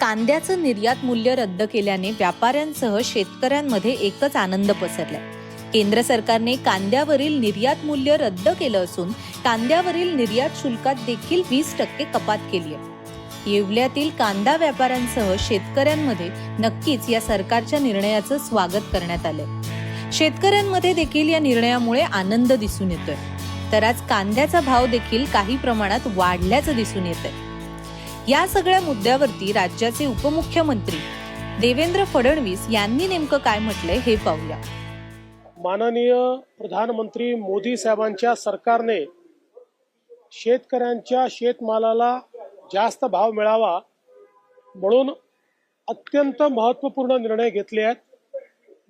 कांद्याचं निर्यात मूल्य रद्द केल्याने व्यापाऱ्यांसह शेतकऱ्यांमध्ये एकच आनंद पसरलाय. केंद्र सरकारने कांद्यावरील निर्यात मूल्य रद्द केलं असून कांद्यावरील निर्यात शुल्कात देखील वीस टक्के कपात केली आहे. येवल्यातील कांदा व्यापाऱ्यांसह शेतकऱ्यांमध्ये नक्कीच या सरकारच्या निर्णयाचं स्वागत करण्यात आलंय. शेतकऱ्यांमध्ये देखील या निर्णयामुळे आनंद दिसून येतोय. तर आज कांद्याचा भाव देखील काही प्रमाणात वाढल्याचं दिसून येतंय. या सगळ्या मुद्द्यावरती राज्याचे उपमुख्यमंत्री देवेंद्र फडणवीस यांनी नेमकं काय म्हटलंय हे पाहूया. माननीय प्रधानमंत्री मोदी साहेबांच्या सरकारने शेतकऱ्यांच्या शेतमालाला जास्त भाव मिळावा म्हणून अत्यंत महत्त्वपूर्ण निर्णय घेतले आहेत.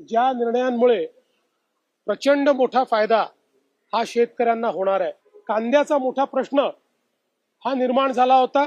ज्या निर्णयांमुळे प्रचंड मोठा फायदा हा शेतकऱ्यांना होणार आहे. कांद्याचा मोठा प्रश्न हा निर्माण झाला होता.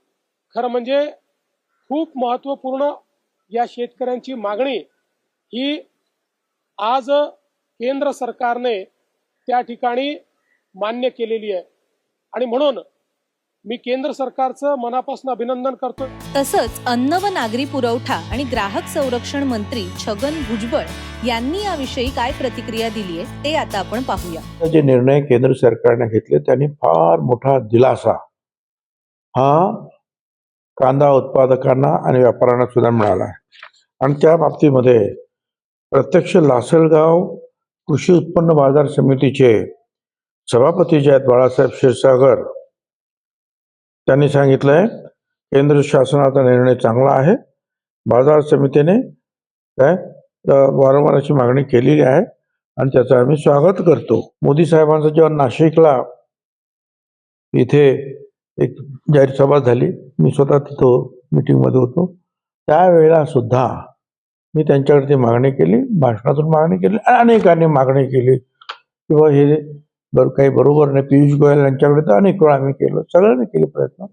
खरं म्हणजे खूप महत्त्वपूर्ण या शेतकऱ्यांची मागणी ही आज केंद्र सरकारने त्या ठिकाणी मान्य केलेली आहे. आणि म्हणून मी केंद्र सरकारचं मनापासून अभिनंदन करतो तसंच अन्न व नागरी पुरवठा आणि ग्राहक संरक्षण मंत्री छगन भुजबळ यांनी याविषयी काय प्रतिक्रिया दिली आहे ते आता आपण पाहूया. जे निर्णय केंद्र सरकारने घेतले त्यांनी फार मोठा दिलासा. हा कांदा उत्पादकांना आणि व्यापाऱ्यांना सुद्धा मिळाला आहे. आणि त्या बाबतीमध्ये प्रत्यक्ष लासलगाव कृषी उत्पन्न बाजार समितीचे सभापती जे आहेत बाळासाहेब क्षीरसागर त्यांनी सांगितलंय केंद्र शासनाचा निर्णय चांगला आहे. बाजार समितीने काय वारंवार अशी मागणी केलेली आहे आणि त्याचं आम्ही स्वागत करतो. मोदी साहेबांचं जेव्हा नाशिकला इथे एक जाहीर सभा झाली. मी स्वतः तिथं मीटिंगमध्ये होतो. त्यावेळेला सुद्धा मी त्यांच्याकडे ती मागणी केली भाषणातून मागणी केली आणि अनेकांनी मागणी केली. किंवा हे बर काही बरोबर नाही. पियुष गोयल यांच्याकडे तर अनेक वेळा आम्ही केलं. सगळ्यांनी केले प्रयत्न.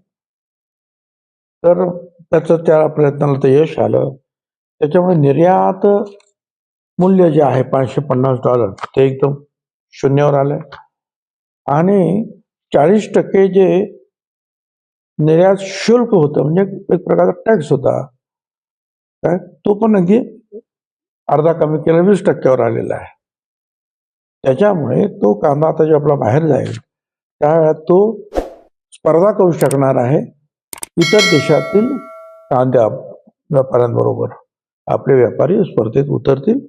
तर त्याचं त्या प्रयत्नाला तर यश आलं. त्याच्यामुळे निर्यात मूल्य जे आहे पाचशे पन्नास डॉलर ते एकदम शून्यावर आलं आणि चाळीस टक्के जे निर्यात शुल्क होतं म्हणजे एक प्रकारचा टॅक्स होता. काय? तो पण अगदी अर्धा कमी केला वीस टक्क्यावर आलेला आहे. त्याच्यामुळे तो कांदा आता जो आपला बाहेर जाईल त्यावेळेला तो स्पर्धा करू शकणार आहे इतर देशातील कांद्या व्यापाऱ्यांबरोबर. आपले व्यापारी स्पर्धेत उतरतील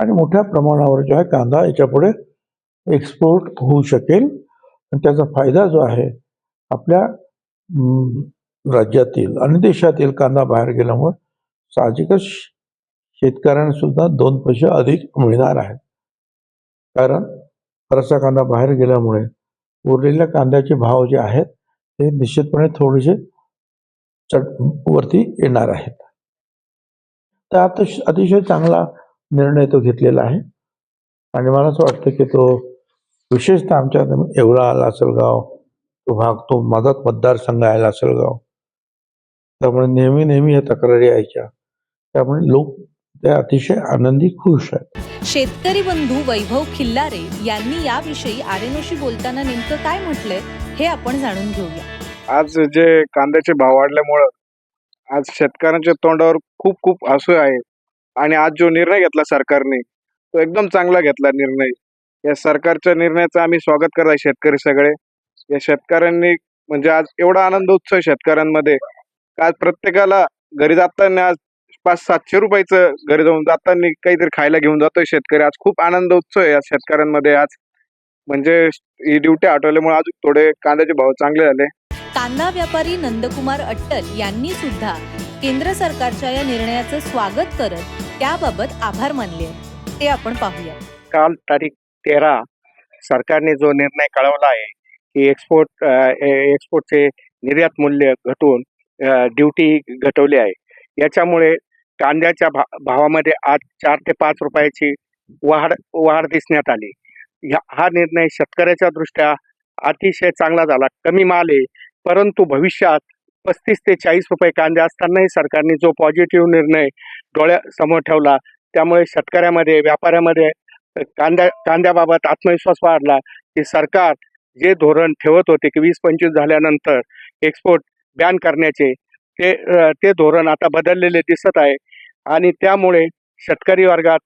आणि मोठ्या प्रमाणावर जो आहे कांदा याच्यापुढे एक्सपोर्ट होऊ शकेल. आणि त्याचा फायदा जो आहे आपल्या राज्यातील आणि देशातील कांदा बाहेर गेल्यामुळे साहजिकच शेतकऱ्यांना सुद्धा दोन पैसे अधिक मिळणार आहेत. कारण बराचसा कांदा बाहेर गेल्यामुळे उरलेल्या कांद्याचे भाव जे आहेत ते निश्चितपणे थोडेसे चढ वरती येणार आहेत. तर आता अतिशय चांगला निर्णय तो घेतलेला आहे. आणि मला असं वाटतं की तो विशेषतः आमच्या एवढा लासलगाव तो भाग तो माझाच मतदारसंघ आहे लासलगाव त्यामुळे नेहमी नेहमी या तक्रारी यायच्या त्यामुळे लोक ते अतिशय आनंदी खुश आहेत. शेतकरी बंधू वैभव खिल्लारे यांनी याविषयी आरेनोशी बोलताना नेमकं काय म्हटलंय हे आपण जाणून घेऊया. आज जे कांद्याचे भाव वाढल्यामुळं आज शेतकऱ्यांच्या तोंडावर खूप खूप हसू आहे. आणि आज जो निर्णय घेतला सरकारने तो एकदम चांगला घेतला निर्णय. या सरकारच्या निर्णयाचं आम्ही स्वागत करत आहे शेतकरी सगळे. या शेतकऱ्यांनी म्हणजे आज एवढा आनंद उत्सव आहे शेतकऱ्यांमध्ये. आज प्रत्येकाला घरी जाताना आज पाच सातशे रुपयाचं घरी जाऊन जाताना काहीतरी खायला घेऊन जातोय शेतकरी. आज खूप आनंद उत्सव आहे या शेतकऱ्यांमध्ये आज. म्हणजे ही ड्युटी हटवल्यामुळे अजून थोडे कांद्याचे भाव चांगले झाले. कांदा व्यापारी नंदकुमार अट्टल यांनी सुद्धा केंद्र सरकारच्या या निर्णयाचं स्वागत करत त्याबाबत आभार मानले. ते आपण पाहूया. काल तारीख तेरा. सरकारने जो निर्णय कळवला आहे की एक्सपोर्ट एक्सपोर्टचे निर्यात मूल्य घटून ड्युटी घटवली आहे. याच्यामुळे कांद्याच्या भा भावामध्ये आज चार ते पाच रुपयाची वाढ वाढ दिसण्यात आली. ह्या हा निर्णय शेतकऱ्याच्या दृष्ट्या अतिशय चांगला झाला. कमी माल आहे परंतु भविष्यात पस्तीस ते चाळीस रुपये कांदे असतानाही सरकारने जो पॉझिटिव्ह निर्णय डोळ्यासमोर ठेवला त्यामुळे शेतकऱ्यामध्ये व्यापाऱ्यामध्ये कांद्या कांद्याबाबत आत्मविश्वास वाढला की सरकार जे धोरण ठेवत होते की वीस पंचवीस झाल्यानंतर एक्सपोर्ट बॅन करण्याचे ते ते धोरण आता बदललेले दिसत आहे. आणि त्यामुळे शेतकरी वर्गात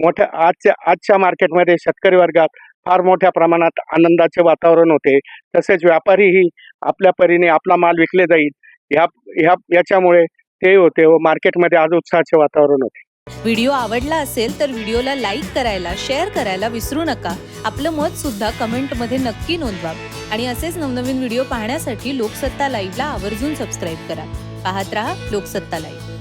मोठ्या आजच्या आजच्या मार्केटमध्ये शेतकरी वर्गात फार मोठ्या प्रमाणात आनंदाचे वातावरण होते. तसेच व्यापारीही आपल्या परीने आपला माल विकले जाईल. ह्या ह्या याच्यामुळे ते होते व मार्केटमध्ये आज उत्साहाचे वातावरण होते. व्हिडिओ आवडला असेल तर व्हिडिओला लाईक करायला शेअर करायला विसरू नका. आपलं मत सुद्धा कमेंटमध्ये नक्की नोंदवा. आणि असेच नवनवीन व्हिडिओ पाहण्यासाठी लोकसत्ता लाईव्हला आवर्जून सबस्क्राईब करा. पाहत रहा लोकसत्ता लाईव्ह.